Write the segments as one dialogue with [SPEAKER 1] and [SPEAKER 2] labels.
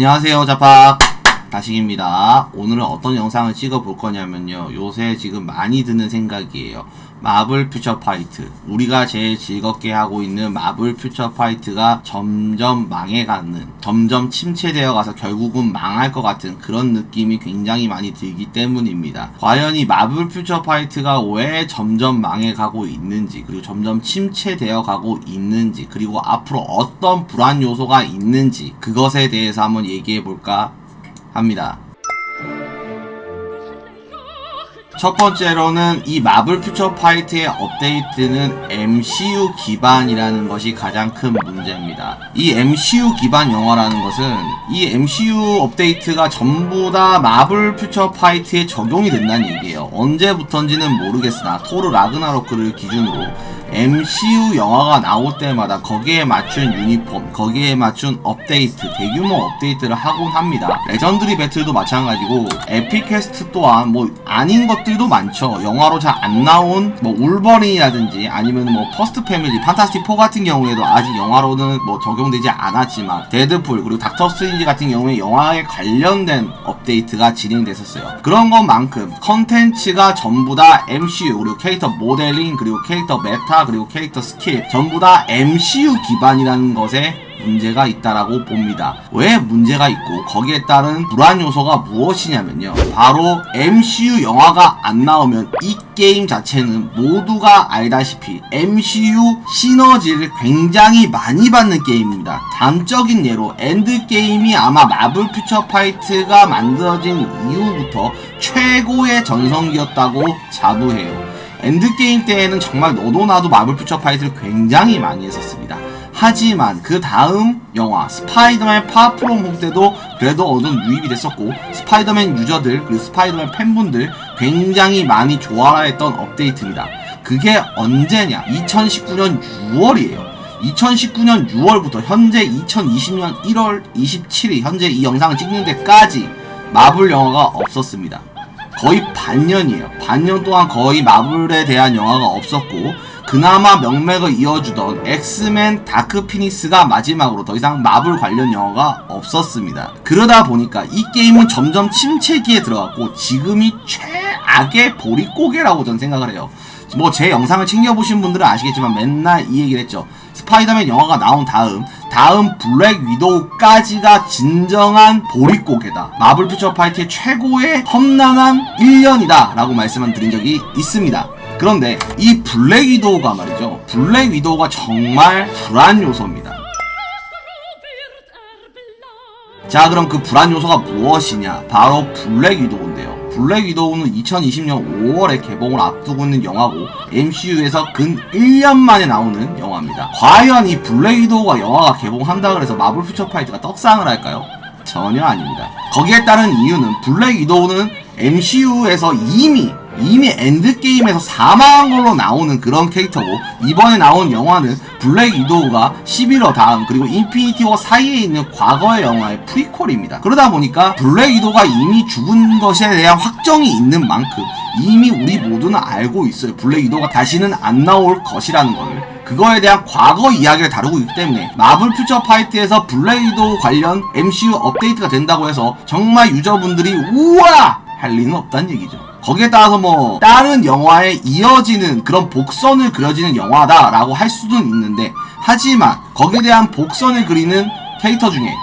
[SPEAKER 1] 안녕하세요 자팍 다식입니다. 오늘은 어떤 영상을 찍어 볼 거냐면요. 요새 지금 많이 드는 생각이에요. 마블 퓨처 파이트. 우리가 제일 즐겁게 하고 있는 마블 퓨처 파이트가 점점 망해가는 점점 침체되어 가서 결국은 망할 것 같은 그런 느낌이 굉장히 많이 들기 때문입니다. 과연 이 마블 퓨처 파이트가 왜 점점 망해가고 있는지 그리고 점점 침체되어 가고 있는지 그리고 앞으로 어떤 불안 요소가 있는지 그것에 대해서 한번 얘기해 볼까 합니다. 첫 번째로는 이 마블 퓨처 파이트의 업데이트는 MCU 기반이라는 것이 가장 큰 문제입니다. 이 MCU 기반 영화라는 것은 이 MCU 업데이트가 전부 다 마블 퓨처 파이트에 적용이 된다는 얘기예요. 언제부턴지는 모르겠으나 토르 라그나로크를 기준으로 MCU 영화가 나올 때마다 거기에 맞춘 유니폼, 거기에 맞춘 업데이트, 대규모 업데이트를 하곤 합니다. 레전드리 배틀도 마찬가지고 에피캐스트 또한 뭐 아닌 것들 도 많죠. 영화로 잘 안 나온 뭐 울버린이라든지 아니면 뭐 퍼스트 패밀리, 판타스틱 4 같은 경우에도 아직 영화로는 뭐 적용되지 않았지만 데드풀 그리고 닥터 스트레인지 같은 경우에 영화에 관련된 업데이트가 진행됐었어요. 그런 것만큼 컨텐츠가 전부 다 MCU 그리고 캐릭터 모델링 그리고 캐릭터 메타 그리고 캐릭터 스킬 전부 다 MCU 기반이라는 것에 문제가 있다라고 봅니다. 왜 문제가 있고 거기에 따른 불안 요소가 무엇이냐면요. 바로 MCU 영화가 안 나오면 이 게임 자체는 모두가 알다시피 MCU 시너지를 굉장히 많이 받는 게임입니다. 단적인 예로 엔드게임이 아마 마블 퓨처 파이트가 만들어진 이후부터 최고의 전성기였다고 자부해요. 엔드게임 때에는 정말 너도 나도 마블 퓨처 파이트를 굉장히 많이 했었습니다. 하지만 그 다음 영화 스파이더맨 파프롬 홈 때도 그래도 어느 유입이 됐었고 스파이더맨 유저들 그리고 스파이더맨 팬분들 굉장히 많이 좋아했던 업데이트입니다. 그게 언제냐? 2019년 6월이에요. 2019년 6월부터 현재 2020년 1월 27일 현재 이 영상을 찍는 데까지 마블 영화가 없었습니다. 거의 반년이에요. 반년 동안 거의 마블에 대한 영화가 없었고 그나마 명맥을 이어주던 엑스맨 다크 피니스가 마지막으로 더 이상 마블 관련 영화가 없었습니다. 그러다 보니까 이 게임은 점점 침체기에 들어갔고 지금이 최악의 보릿고개라고 저는 생각을 해요. 뭐 제 영상을 챙겨보신 분들은 아시겠지만 맨날 이 얘기를 했죠. 스파이더맨 영화가 나온 다음 다음 블랙 위도우까지가 진정한 보릿고개다. 마블 퓨처 파이트의 최고의 험난한 1년이다 라고 말씀을 드린 적이 있습니다. 그런데 이 블랙 위도우가 말이죠. 블랙 위도우가 정말 불안 요소입니다. 자 그럼 그 불안 요소가 무엇이냐 바로 블랙 위도우인데요 블랙 위도우는 2020년 5월에 개봉을 앞두고 있는 영화고 MCU에서 근 1년 만에 나오는 영화입니다 과연 이 블랙 위도우가 영화가 개봉한다 그래서 마블 퓨처 파이트가 떡상을 할까요? 전혀 아닙니다 거기에 따른 이유는 블랙 위도우는 MCU에서 이미 이미 엔드게임에서 사망한 걸로 나오는 그런 캐릭터고 이번에 나온 영화는 블랙 위도우가 11호 다음 그리고 인피니티 워 사이에 있는 과거의 영화의 프리퀄입니다. 그러다 보니까 블랙 위도우가 이미 죽은 것에 대한 확정이 있는 만큼 이미 우리 모두는 알고 있어요. 블랙 위도우가 다시는 안 나올 것이라는 것을. 그거에 대한 과거 이야기를 다루고 있기 때문에 마블 퓨처 파이트에서 블랙 위도우 관련 MCU 업데이트가 된다고 해서 정말 유저분들이 우와 할 리는 없다는 얘기죠. 거기에 따라서 뭐 다른 영화에 이어지는 그런 복선을 그려지는 영화다라고 할 수도 있는데 하지만 거기에 대한 복선을 그리는 캐릭터 중에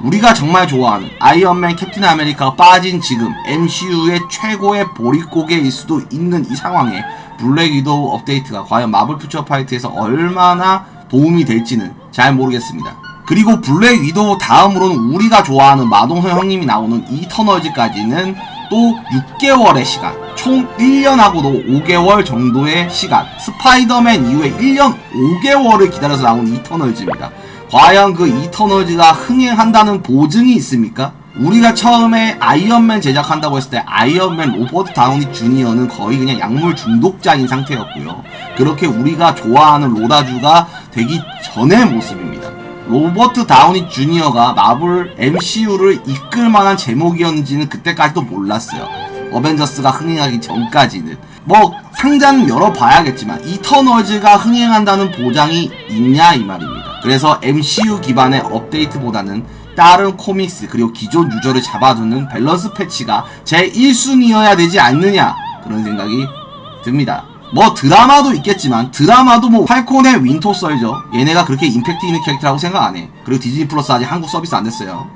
[SPEAKER 1] 우리가 정말 좋아하는 아이언맨 캡틴 아메리카가 빠진 지금 MCU의 최고의 보릿고개일 수도 있는 이 상황에 블랙 위도우 업데이트가 과연 마블 퓨처 파이트에서 얼마나 도움이 될지는 잘 모르겠습니다. 그리고 블랙 위도우 다음으로는 우리가 좋아하는 마동석 형님이 나오는 이터널즈까지는 또 6개월의 시간 총 1년하고도 5개월 정도의 시간. 스파이더맨 이후에 1년 5개월을 기다려서 나온 이터널즈입니다. 과연 그 이터널즈가 흥행한다는 보증이 있습니까? 우리가 처음에 아이언맨 제작한다고 했을 때 아이언맨 로버트 다우니 주니어는 거의 그냥 약물 중독자인 상태였고요. 그렇게 우리가 좋아하는 로다주가 되기 전의 모습입니다 로버트 다우니 주니어가 마블 MCU를 이끌 만한 제목이었는지는 그때까지도 몰랐어요. 어벤져스가 흥행하기 전까지는. 뭐 상자는 열어봐야겠지만 이터널즈가 흥행한다는 보장이 있냐 이 말입니다. 그래서 MCU 기반의 업데이트보다는 다른 코믹스 그리고 기존 유저를 잡아두는 밸런스 패치가 제 1순위여야 되지 않느냐 그런 생각이 듭니다. 뭐 드라마도 있겠지만 드라마도 뭐 팔콘의 윈터 썰죠. 얘네가 그렇게 임팩트 있는 캐릭터라고 생각 안 해. 그리고 디즈니 플러스 아직 한국 서비스 안 됐어요.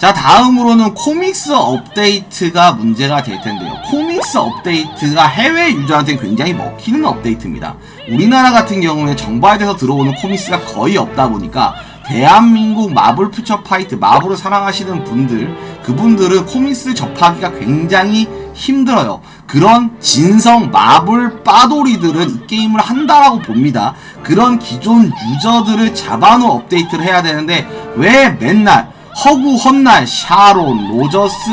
[SPEAKER 1] 자 다음으로는 코믹스 업데이트가 문제가 될 텐데요. 코믹스 업데이트가 해외 유저한테 굉장히 먹히는 업데이트입니다. 우리나라 같은 경우에 정발돼서 들어오는 코믹스가 거의 없다 보니까 대한민국 마블 퓨처 파이트 마블을 사랑하시는 분들 그분들은 코믹스 접하기가 굉장히 힘들어요. 그런 진성 마블 빠돌이들은 이 게임을 한다라고 봅니다. 그런 기존 유저들을 잡아놓은 업데이트를 해야 되는데 왜 맨날 허구 헛날 샤론 로저스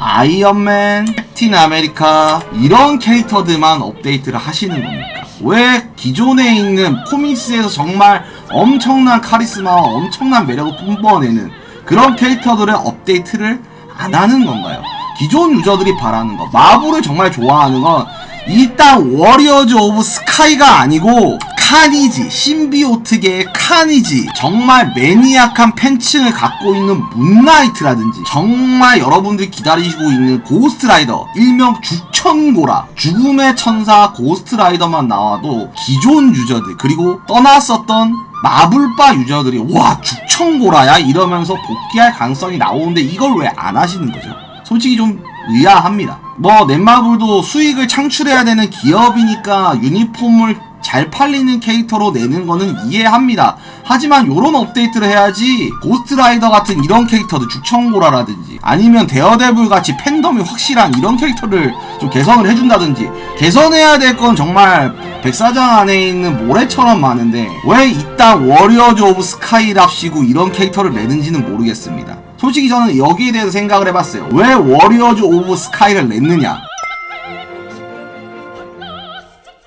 [SPEAKER 1] 아이언맨 캡틴 아메리카 이런 캐릭터들만 업데이트를 하시는 겁니까? 왜 기존에 있는 코믹스에서 정말 엄청난 카리스마와 엄청난 매력을 뿜어내는 그런 캐릭터들의 업데이트를 안 하는 건가요? 기존 유저들이 바라는 거. 마블을 정말 좋아하는 건 일단 워리어즈 오브 스카이가 아니고 카니지 신비오트계의 카니지. 정말 매니악한 팬층을 갖고 있는 문나이트라든지 정말 여러분들이 기다리시고 있는 고스트라이더 일명 죽천고라. 죽음의 천사 고스트라이더만 나와도 기존 유저들 그리고 떠났었던 마블바 유저들이 와 죽천고라야? 이러면서 복귀할 가능성이 나오는데 이걸 왜 안 하시는 거죠? 솔직히 좀 의아합니다. 뭐 넷마블도 수익을 창출해야 되는 기업이니까 유니폼을 잘 팔리는 캐릭터로 내는 거는 이해합니다. 하지만 요런 업데이트를 해야지 고스트라이더 같은 이런 캐릭터들 죽청고라라든지 아니면 데어데블 같이 팬덤이 확실한 이런 캐릭터를 좀 개선을 해준다든지 개선해야 될 건 정말 백사장 안에 있는 모래처럼 많은데 왜 이딴 워리어즈 오브 스카이랍시고 이런 캐릭터를 내는지는 모르겠습니다. 솔직히 저는 여기에 대해서 생각을 해봤어요. 왜 워리어즈 오브 스카이를 냈느냐?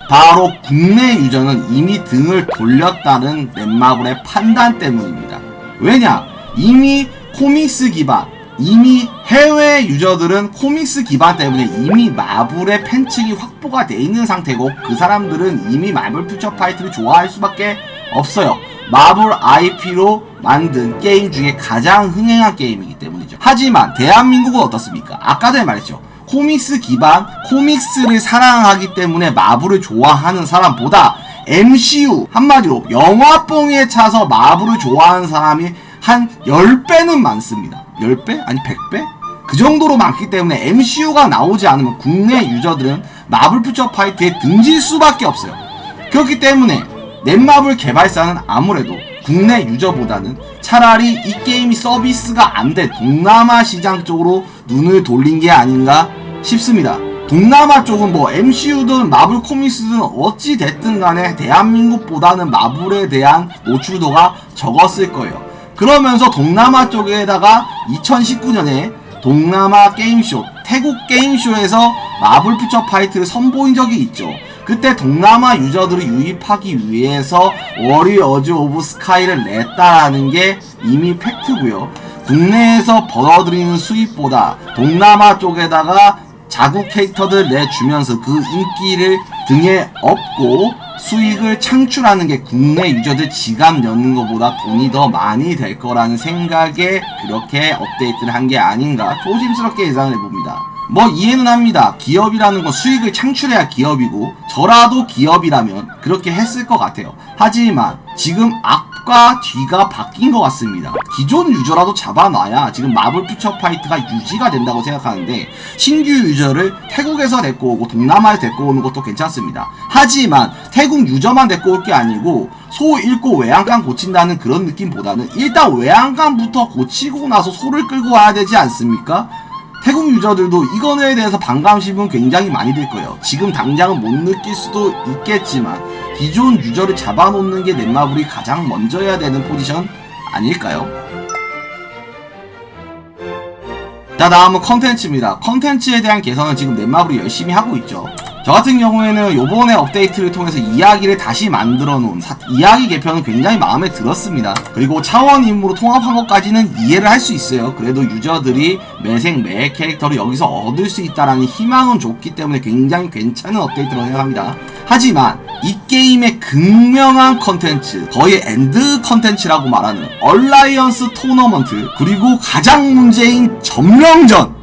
[SPEAKER 1] 바로 국내 유저는 이미 등을 돌렸다는 넷마블의 판단 때문입니다. 왜냐? 이미 코믹스 기반, 이미 해외 유저들은 코믹스 기반 때문에 이미 마블의 팬층이 확보가 돼 있는 상태고 그 사람들은 이미 마블 퓨처 파이트를 좋아할 수밖에 없어요. 마블 IP로 만든 게임 중에 가장 흥행한 게임이기 때문이죠. 하지만 대한민국은 어떻습니까? 아까 전에 말했죠. 코믹스 기반 코믹스를 사랑하기 때문에 마블을 좋아하는 사람보다 MCU 한마디로 영화뽕에 차서 마블을 좋아하는 사람이 한 10배는 많습니다. 10배? 아니 100배? 그 정도로 많기 때문에 MCU가 나오지 않으면 국내 유저들은 마블 퓨처 파이트에 등질 수밖에 없어요. 그렇기 때문에 넷마블 개발사는 아무래도 국내 유저보다는 차라리 이 게임이 서비스가 안돼 동남아 시장 쪽으로 눈을 돌린 게 아닌가 싶습니다. 동남아 쪽은 뭐 MCU든 마블 코믹스든 어찌 됐든 간에 대한민국보다는 마블에 대한 노출도가 적었을 거예요. 그러면서 동남아 쪽에다가 2019년에 동남아 게임쇼, 태국 게임쇼에서 마블 퓨처 파이트를 선보인 적이 있죠. 그때 동남아 유저들을 유입하기 위해서 워리어즈 오브 스카이를 냈다라는 게 이미 팩트고요. 국내에서 벌어들이는 수입보다 동남아 쪽에다가 자국 캐릭터들 내주면서 그 인기를 등에 업고 수익을 창출하는 게 국내 유저들 지갑 여는 것보다 돈이 더 많이 될 거라는 생각에 그렇게 업데이트를 한 게 아닌가 조심스럽게 예상을 해봅니다. 뭐 이해는 합니다. 기업이라는 건 수익을 창출해야 기업이고 저라도 기업이라면 그렇게 했을 것 같아요. 하지만 지금 앞과 뒤가 바뀐 것 같습니다. 기존 유저라도 잡아놔야 지금 마블 퓨처 파이트가 유지가 된다고 생각하는데 신규 유저를 태국에서 데리고 오고 동남아에서 데리고 오는 것도 괜찮습니다. 하지만 태국 유저만 데리고 올 게 아니고 소 잃고 외양간 고친다는 그런 느낌보다는 일단 외양간부터 고치고 나서 소를 끌고 와야 되지 않습니까? 태국 유저들도 이거에 대해서 반감심은 굉장히 많이 들 거예요. 지금 당장은 못 느낄 수도 있겠지만 기존 유저를 잡아놓는 게 넷마블이 가장 먼저 해야 되는 포지션 아닐까요? 자 다음은 컨텐츠입니다. 컨텐츠에 대한 개선은 지금 넷마블이 열심히 하고 있죠. 저 같은 경우에는 요번에 업데이트를 통해서 이야기를 다시 만들어 놓은 사- 이야기 개편은 굉장히 마음에 들었습니다. 그리고 차원 임무로 통합한 것까지는 이해를 할 수 있어요. 그래도 유저들이 매생 매 캐릭터를 여기서 얻을 수 있다라는 희망은 좋기 때문에 굉장히 괜찮은 업데이트라고 생각합니다. 하지만 이 게임의 극명한 컨텐츠, 거의 엔드 컨텐츠라고 말하는 얼라이언스 토너먼트, 그리고 가장 문제인 점령전,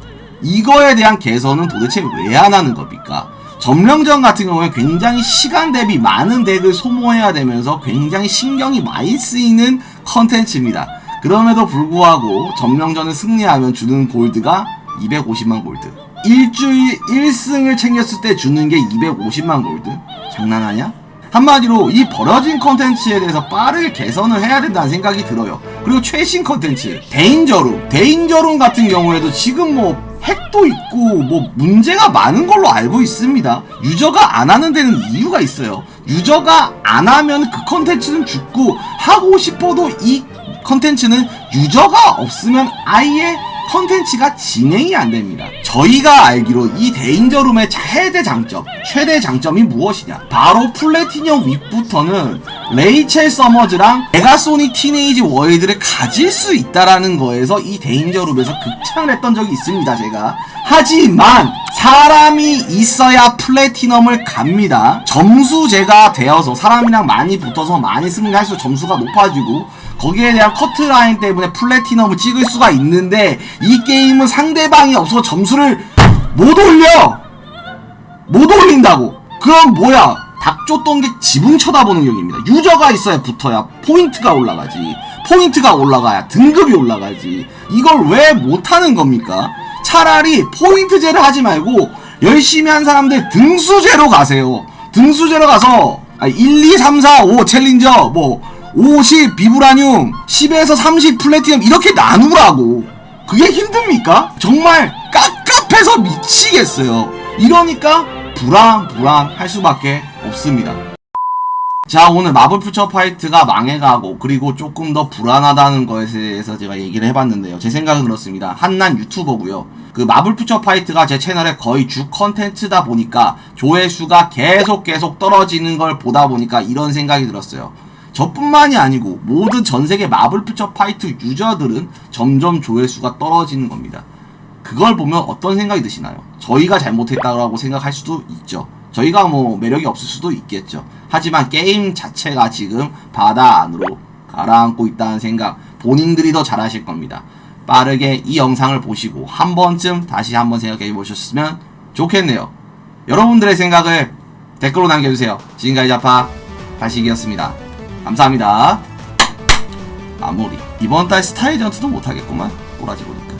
[SPEAKER 1] 이거에 대한 개선은 도대체 왜 안 하는 겁니까? 점령전 같은 경우에 굉장히 시간 대비 많은 덱을 소모해야 되면서 굉장히 신경이 많이 쓰이는 컨텐츠입니다. 그럼에도 불구하고 점령전을 승리하면 주는 골드가 250만 골드. 일주일 1승을 챙겼을 때 주는 게 250만 골드? 장난하냐? 한마디로 이 버려진 컨텐츠에 대해서 빠르게 개선을 해야 된다는 생각이 들어요. 그리고 최신 컨텐츠 데인저룸 데인저룸 같은 경우에도 지금 뭐 핵도 있고 뭐 문제가 많은 걸로 알고 있습니다. 유저가 안 하는 데는 이유가 있어요. 유저가 안 하면 그 컨텐츠는 죽고 하고 싶어도 이 컨텐츠는 유저가 없으면 아예 컨텐츠가 진행이 안 됩니다. 저희가 알기로 이 데인저룸의 최대 장점, 최대 장점이 무엇이냐? 바로 플래티넘 윗부터는 레이첼 서머즈랑 메가소닉 티네이지 월드를 가질 수 있다라는 거에서 이 데인저룸에서 극찬을 했던 적이 있습니다, 제가. 하지만 사람이 있어야 플래티넘을 갑니다. 점수제가 되어서 사람이랑 많이 붙어서 많이 승리할수록 점수가 높아지고 거기에 대한 커트라인 때문에 플래티넘을 찍을 수가 있는데 이 게임은 상대방이 없어서 점수를 못 올려. 못 올린다고. 그럼 뭐야? 닭 줬던 게 지붕 쳐다보는 격입니다. 유저가 있어야 붙어야 포인트가 올라가지. 포인트가 올라가야 등급이 올라가지. 이걸 왜 못하는 겁니까? 차라리 포인트제를 하지 말고 열심히 한 사람들 등수제로 가세요. 등수제로 가서 아, 1, 2, 3, 4, 5 챌린저 뭐 50 비브라늄 10에서 30 플래티넘 이렇게 나누라고. 그게 힘듭니까? 정말 깝깝해서 미치겠어요. 이러니까 불안불안 할 수밖에 없습니다. 자 오늘 마블 퓨처 파이트가 망해가고 그리고 조금 더 불안하다는 것에 대해서 제가 얘기를 해봤는데요. 제 생각은 그렇습니다. 한난 유튜버고요. 그 마블 퓨처 파이트가 제 채널의 거의 주 컨텐츠다 보니까 조회수가 계속 계속 떨어지는 걸 보다 보니까 이런 생각이 들었어요 저뿐만이 아니고 모든 전 세계 마블 퓨처 파이트 유저들은 점점 조회수가 떨어지는 겁니다 그걸 보면 어떤 생각이 드시나요? 저희가 잘못했다고 생각할 수도 있죠. 저희가 뭐 매력이 없을 수도 있겠죠. 하지만 게임 자체가 지금 바다 안으로 가라앉고 있다는 생각 본인들이 더 잘하실 겁니다. 빠르게 이 영상을 보시고 한 번쯤 다시 한번 생각해 보셨으면 좋겠네요. 여러분들의 생각을 댓글로 남겨주세요. 지금까지 자파 다시기였습니다. 감사합니다. 마무리. 이번 달 스타일 전투도 못하겠구만. 꼬라지 보니까.